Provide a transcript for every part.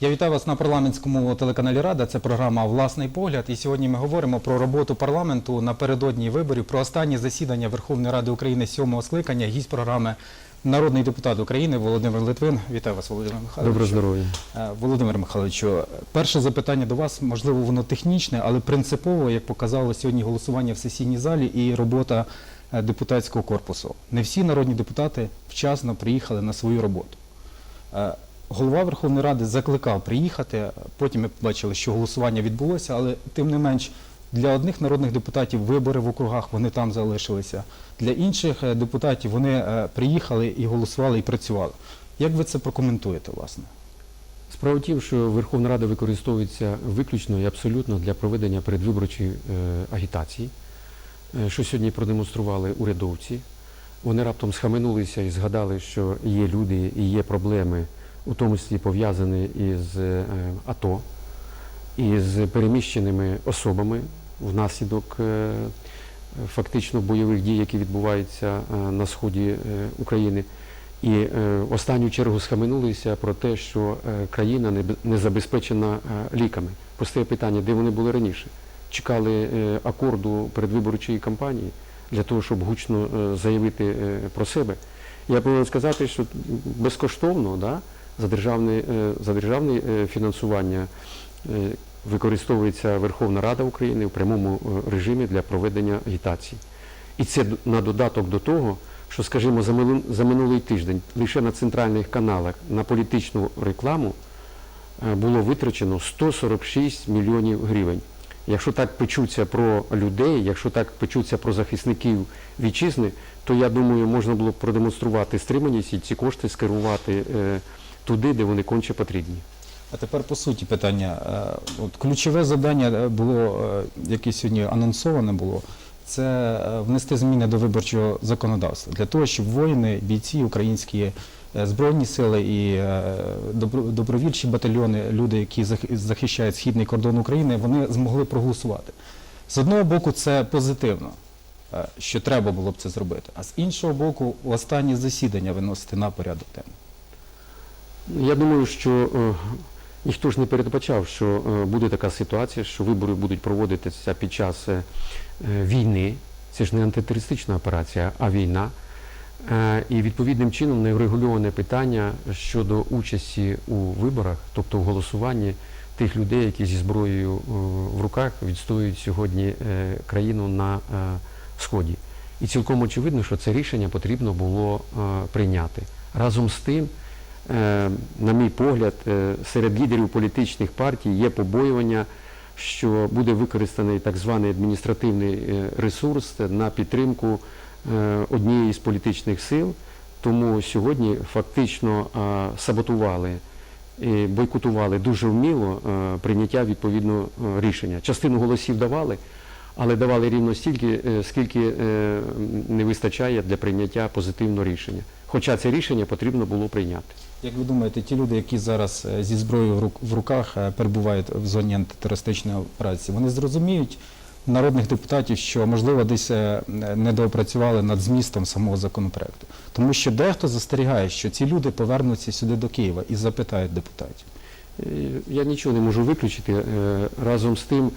Я вітаю вас на парламентському телеканалі Рада. Це програма Власний погляд. І сьогодні ми говоримо про роботу парламенту напередодні виборів, про останнє засідання Верховної Ради України сьомого скликання. Гість програми народний депутат України Володимир Литвин. Вітаю вас, Володимир Михайлович. Доброго здоров'я. Е, Володимир Михайловичу, перше запитання до вас, можливо, воно технічне, але принципово, як показало сьогодні голосування в сесійній залі і робота е, депутатського корпусу. Не всі народні депутати вчасно приїхали на свою роботу. Голова Верховної Ради закликав приїхати. Потім ми побачили, що голосування відбулося, але тим не менш для одних народних депутатів вибори в округах вони там залишилися. Для інших е, депутатів вони е, приїхали і голосували і працювали. Як ви це прокоментуєте, власне? Справа тім, що Верховна Рада використовується виключно і абсолютно для проведення передвиборчої е, агітації, що сьогодні продемонстрували урядовці. Вони раптом схаменулися і згадали, що є люди і є проблеми, у тому числі пов'язані із е, АТО, із переміщеними особами внаслідок е, фактично бойових дій, які відбуваються е, на сході України. І в останню чергу схаменулися про те, що країна не, забезпечена ліками. Постає питання, де вони були раніше? Чекали акорду передвиборчої кампанії для того, щоб гучно заявити про себе. Я повинен сказати, що безкоштовно да, за державне, е, за державне е, фінансування е, використовується Верховна Рада України в прямому режимі для проведення агітації. І це на додаток до того, що, скажімо, за минулий тиждень лише на центральних каналах на політичну рекламу було витрачено 146 мільйонів гривень. Якщо так печуться про людей, якщо так печуться про захисників вітчизни, то я думаю, можна було б продемонструвати стриманість і ці кошти скерувати туди, де вони конче потрібні. А тепер по суті питання. Е, От ключове завдання е, було, е, яке сьогодні анонсоване було, це внести зміни до виборчого законодавства для того, щоб воїни, бійці, українські збройні сили і добровільчі батальйони, люди, які захищають східний кордон України, вони змогли проголосувати. З одного боку, це позитивно, що треба було б це зробити, а з іншого боку, останнє засідання виносити на порядок теми. Я думаю, що е, ніхто ж не передбачав, що е, буде така ситуація, що вибори будуть проводитися під час е, війни. Це ж не антитерористична операція, а війна. І відповідним чином не врегульоване питання щодо участі у виборах, тобто в голосуванні тих людей, які зі зброєю в руках відстоюють сьогодні країну на сході. І цілком очевидно, що це рішення потрібно було прийняти. Разом з тим, на мій погляд, е, серед лідерів політичних партій є побоювання, що буде використаний так званий адміністративний е, ресурс на підтримку е, однієї з політичних сил. Тому сьогодні фактично е, саботували і бойкотували дуже вміло е, прийняття відповідного е, рішення. Частину голосів давали, але давали рівно стільки, е, скільки е, не вистачає для прийняття позитивного рішення. Хоча це рішення потрібно було прийняти. Як ви думаєте, ті люди, які зараз е, зі зброєю в рук- в руках е, перебувають в зоні антитерористичної операції, вони зрозуміють народних депутатів, що можливо десь е, недоопрацювали над змістом самого законопроекту, тому що дехто застерігає, що ці люди повернуться сюди до Києва і запитають депутатів. Я нічого не можу виключити. Разом з тим,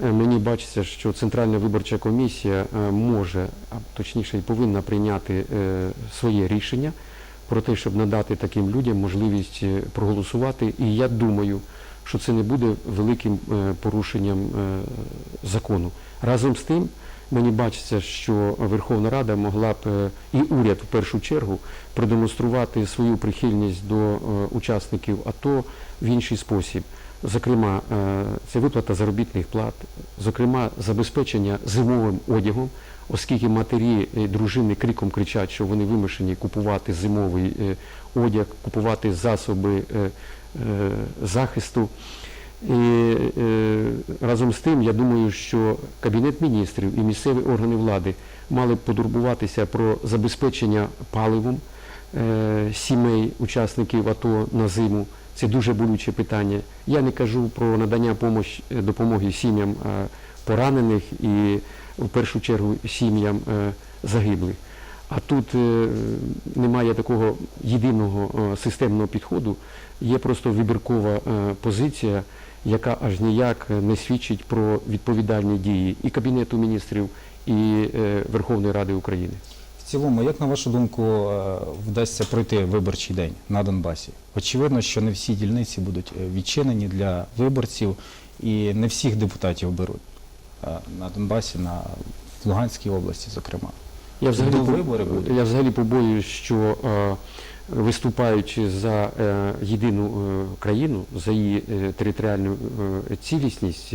мені бачиться, що Центральна виборча комісія е, може, а точніше повинна прийняти е, своє рішення про те, щоб надати таким людям можливість е, проголосувати. І я думаю, що це не буде великим е, порушенням е, закону. Разом з тим, мені бачиться, що Верховна Рада могла б е, і уряд в першу чергу продемонструвати свою прихильність до е, учасників АТО в інший спосіб. Зокрема, е, це виплата заробітних плат, зокрема, забезпечення зимовим одягом, оскільки матері і дружини криком кричать, що вони вимушені купувати зимовий е, одяг, купувати засоби е, захисту. І разом з тим, я думаю, що Кабінет міністрів і місцеві органи влади мали б подурбуватися про забезпечення паливом сімей учасників АТО на зиму. Це дуже болюче питання. Я не кажу про надання е, допомоги сім'ям е, поранених і в першу чергу сім'ям е, загиблих. А тут немає такого єдиного системного підходу, є просто вибіркова позиція, яка аж ніяк не свідчить про відповідальні дії і Кабінету міністрів, і Верховної Ради України. Цілому, як на вашу думку, е, вдасться пройти виборчий день на Донбасі? Очевидно, що не всі дільниці будуть е, відчинені для виборців, і не всіх депутатів беруть е, на Донбасі, на в Луганській області, зокрема. Я взагалі, вибори будуть. я взагалі побоююсь, що виступаючи за е, єдину е, країну, за її е, територіальну е, цілісність,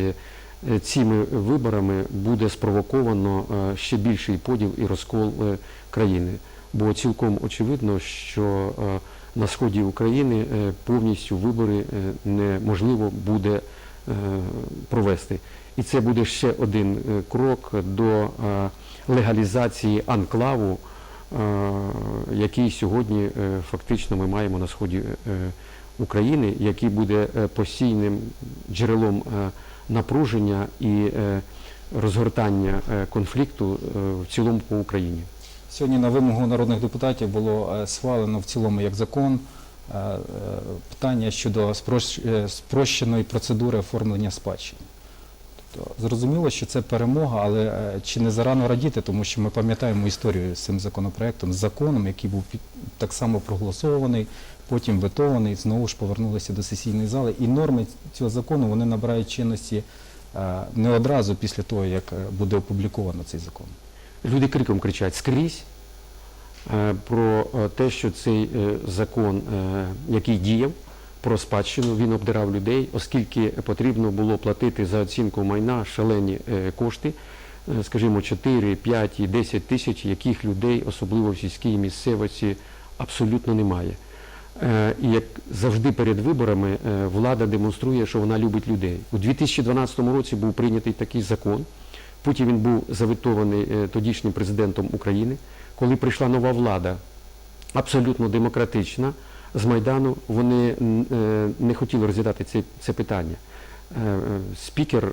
цими виборами буде спровоковано е, ще більший поділ і розкол е, країни. Бо цілком очевидно, що е, на сході України е, повністю вибори е, неможливо буде е, провести. І це буде ще один е, крок до е, легалізації анклаву, е, який сьогодні е, фактично ми маємо на сході е, України, який буде е, постійним джерелом е, напруження і е, розгортання е, конфлікту е, в цілому по Україні. Сьогодні на вимогу народних депутатів було схвалено в цілому як закон питання щодо спрощ- спрощеної процедури оформлення спадщини. Тобто зрозуміло, що це перемога, але чи не зарано радіти, тому що ми пам'ятаємо історію з цим законопроектом, з законом, який був так само проголосований, потім ветований, знову ж повернулися до сесійної зали. І норми цього закону вони набирають чинності е, не одразу після того, як е, буде опубліковано цей закон. Люди криком кричать скрізь е, про те, що цей закон, який діяв про спадщину, він обдирав людей, оскільки потрібно було платити за оцінку майна шалені кошти, скажімо, 4, 5 і 10 тисяч, яких людей, особливо в сільській місцевості, абсолютно немає. Е, І як завжди перед виборами е, влада демонструє, що вона любить людей. У 2012 році був прийнятий такий закон. Потім він був заветований е, тодішнім президентом України. Коли прийшла нова влада, абсолютно демократична, з Майдану вони не хотіли розглядати це, це питання. Спікер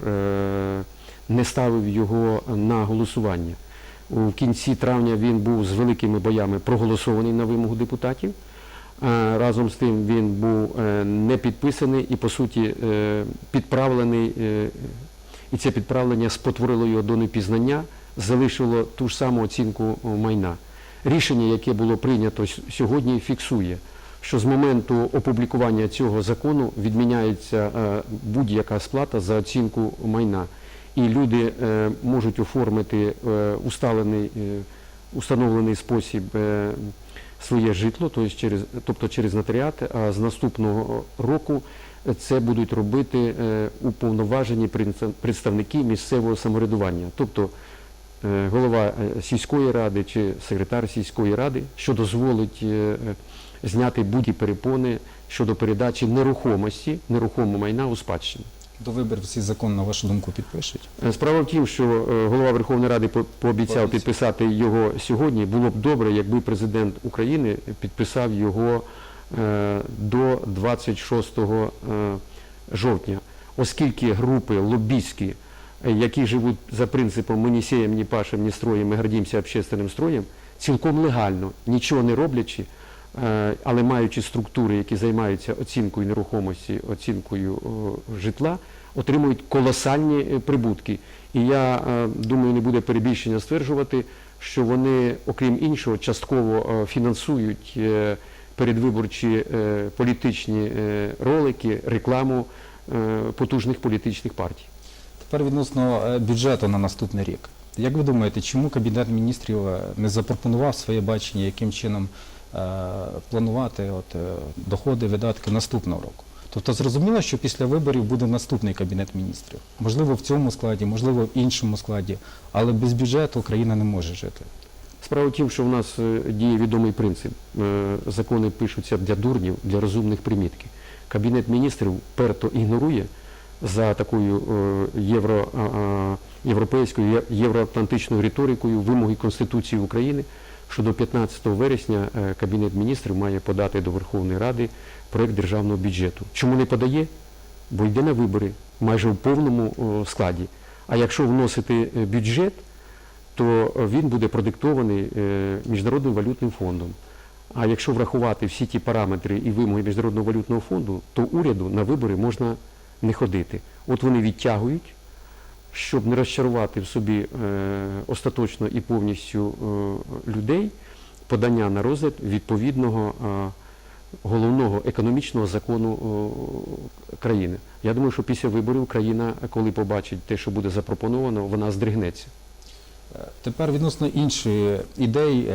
не ставив його на голосування. У кінці травня він був з великими боями проголосований на вимогу депутатів. Разом з тим він був е, не підписаний і, по суті, е, підправлений. е, І це підправлення спотворило його до непізнання, залишило ту ж саму оцінку майна. Рішення, яке було прийнято сьогодні, фіксує, що з моменту опублікування цього закону відміняється будь-яка сплата за оцінку майна. І люди можуть оформити усталений, установлений спосіб е, своє житло, тобто через, нотаріат, а з наступного року це будуть робити е, уповноважені представники місцевого самоврядування, тобто е, голова сільської ради чи секретар сільської ради, що дозволить зняти будь-які перепони щодо передачі нерухомості, нерухомого майна у спадщину. До виборів цей закон, на вашу думку, підпишуть? Е, Справа в тім, що е, голова Верховної Ради пообіцяв підписати його сьогодні. Було б добре, якби президент України підписав його е, до 26 е, жовтня, оскільки групи лобістські, які живуть за принципом «ми не сієм, ні пашем, ні строєм, ми гордимося общественним строєм, цілком легально, нічого не роблячи, але маючи структури, які займаються оцінкою нерухомості, оцінкою житла, отримують колосальні е, прибутки. І я е, думаю, не буде перебільшення стверджувати, що вони, окрім іншого, частково е, фінансують е, передвиборчі е, політичні е, ролики, рекламу е, потужних політичних партій. Тепер відносно е, бюджету на наступний рік. Як ви думаєте, чому Кабінет міністрів е, не запропонував своє бачення, яким чином е, планувати от, е, доходи, видатки наступного року? Тобто зрозуміло, що після виборів буде наступний Кабінет міністрів. Можливо, в цьому складі, можливо, в іншому складі, але без бюджету Україна не може жити. Справа в тім, що в нас е, діє відомий принцип. Е, Закони пишуться для дурнів, для розумних примітки. Кабінет міністрів перто ігнорує за такою е, євро, європейською, євроатлантичною риторикою вимоги Конституції України, що до 15 вересня е, Кабінет міністрів має подати до Верховної Ради проект державного бюджету. Чому не подає? Бо йде на вибори майже в повному складі. А якщо вносити е, бюджет, то він буде продиктований е, Міжнародним валютним фондом. А якщо врахувати всі ті параметри і вимоги Міжнародного валютного фонду, то уряду на вибори можна не ходити. От вони відтягують, щоб не розчарувати в собі е, остаточно і повністю е, людей, подання на розгляд відповідного е, головного економічного закону країни. Я думаю, що після виборів країна, коли побачить те, що буде запропоновано, вона здригнеться. Тепер відносно іншої ідеї,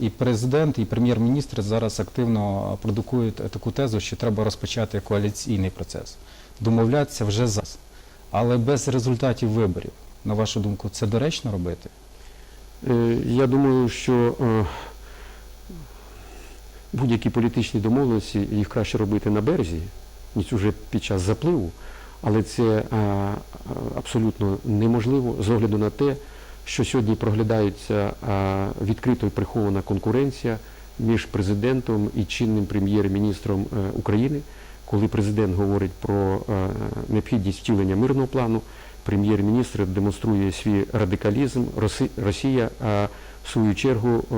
і президент, і прем'єр-міністр зараз активно продукують таку тезу, що треба розпочати коаліційний процес, домовлятися вже зараз, але без результатів виборів. На вашу думку, це доречно робити? Е, Я думаю, що е, будь-які політичні домовленості їх краще робити на березі, ніж уже під час запливу, але це е, абсолютно неможливо з огляду на те, що сьогодні проглядається відкрито і прихована конкуренція між президентом і чинним прем'єр-міністром України. Коли президент говорить про е, необхідність втілення мирного плану, прем'єр-міністр демонструє свій радикалізм. Росія, а в свою чергу, е,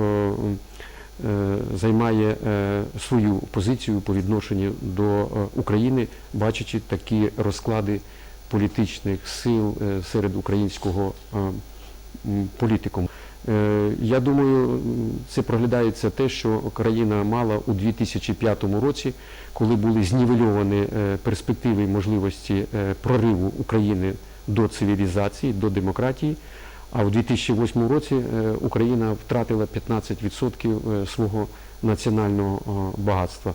е, займає е, свою позицію по відношенню до е, України, бачачи такі розклади політичних сил е, серед українського е, м, політикуму. Е, Я думаю, це проглядається те, що країна мала у 2005 році, коли були знівельовані е, перспективи і можливості е, прориву України до цивілізації, до демократії. А у 2008 році Україна втратила 15% е, свого національного багатства.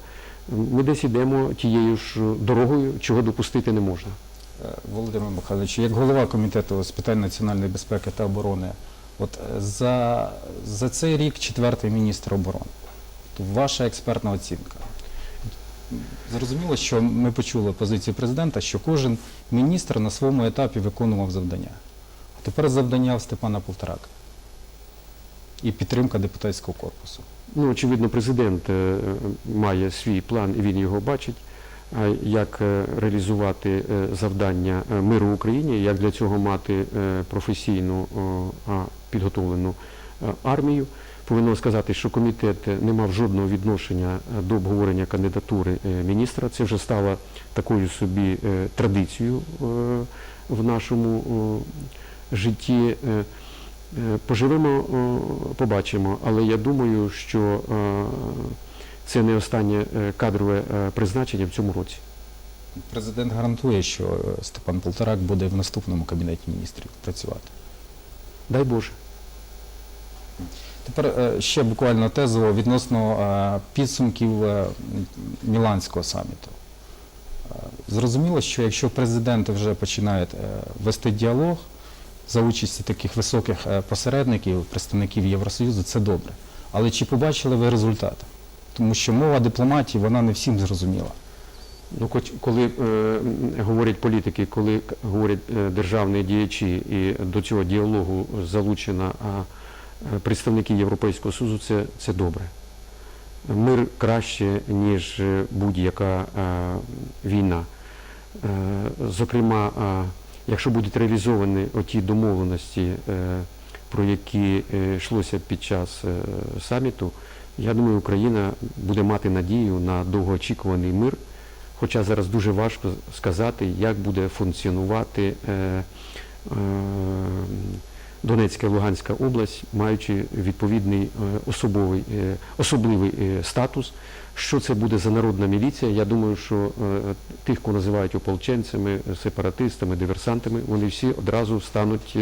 Ми десь йдемо тією ж дорогою, чого допустити не можна. Володимир Михайлович, як голова комітету з питань національної безпеки та оборони, от е, за, за цей рік четвертий міністр оборони. Ваша експертна оцінка. Зрозуміло, що ми почули позицію президента, що кожен міністр на своєму етапі виконував завдання. А тепер завдання в Степана Полторака і підтримка депутатського корпусу. Ну, очевидно, президент е, має свій план і він його бачить. А Як е, реалізувати е, завдання е, миру Україні, як для цього мати е, професійну підготовлену е, армію. Повинно сказати, що комітет не мав жодного відношення е, до обговорення кандидатури е, міністра. Це вже стало такою собі е, традицією е, в нашому житті. Е, Е, Поживемо, побачимо, але я думаю, що е, це не останнє е, кадрове е, призначення в цьому році. Президент гарантує, що е, Степан Полторак буде в наступному кабінеті міністрів працювати. Дай Боже. Тепер ще буквально тезово відносно підсумків Міланського саміту. Зрозуміло, що якщо президенти вже починають вести діалог за участі таких високих посередників, представників Євросоюзу, це добре. Але чи побачили ви результати? Тому що мова дипломатії, вона не всім зрозуміла. Ну, хоч коли е, говорять політики, коли говорять е, державні діячі і до цього діалогу залучено е, представники Європейського Союзу, це, це добре. Мир краще, ніж е, будь-яка е, війна. Е, Зокрема, е, якщо будуть реалізовані оті домовленості, е, про які е, йшлося під час е, саміту, я думаю, Україна буде мати надію на довгоочікуваний мир. Хоча зараз дуже важко сказати, як буде функціонувати е, е, Донецька і Луганська область, маючи відповідний е, особовий, особливий статус. Що це буде за народна міліція? Я думаю, що тих, кого називають ополченцями, сепаратистами, диверсантами, вони всі одразу стануть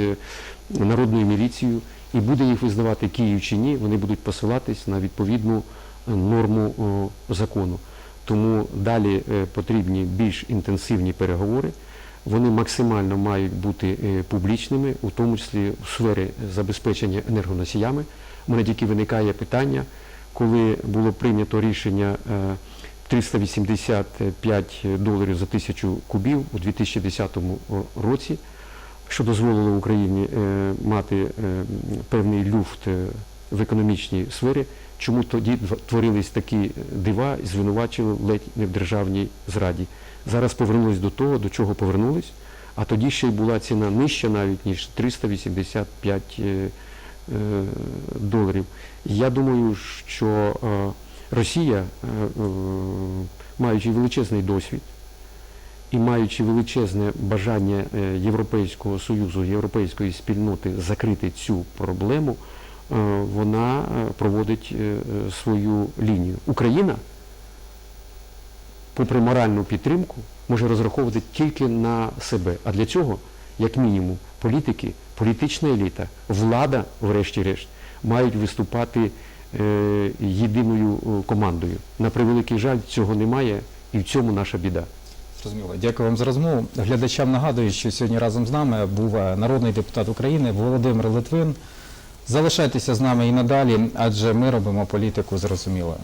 народною міліцією і буде їх визнавати Київ чи ні, вони будуть посилатись на відповідну е, норму закону. Тому далі е, потрібні більш інтенсивні переговори. Вони максимально мають бути е, публічними, у тому числі в сфері забезпечення енергоносіями. У мене тільки виникає питання, коли було прийнято рішення е, 385 доларів за тисячу кубів у 2010 році, що дозволило Україні е, мати е, певний люфт е, в економічній сфері. Чому тоді творились такі дива і звинувачили ледь не в державній зраді? Зараз повернулись до того, до чого повернулись, А тоді ще й була ціна нижча навіть, ніж 385 е, е, доларів. Я думаю, що Росія, маючи величезний досвід і маючи величезне бажання е, Європейського Союзу, європейської спільноти закрити цю проблему, е, вона е, проводить свою лінію. Україна, попри моральну підтримку, може розраховувати тільки на себе. А для цього, як мінімум, політики, політична еліта, влада, врешті-решт, мають виступати єдиною командою. На превеликий жаль, цього немає, і в цьому наша біда. Зрозуміло. Дякую вам за розмову. Глядачам нагадую, що сьогодні разом з нами був е, народний депутат України Володимир Литвин. Залишайтеся з нами і надалі, адже ми робимо політику зрозумілою.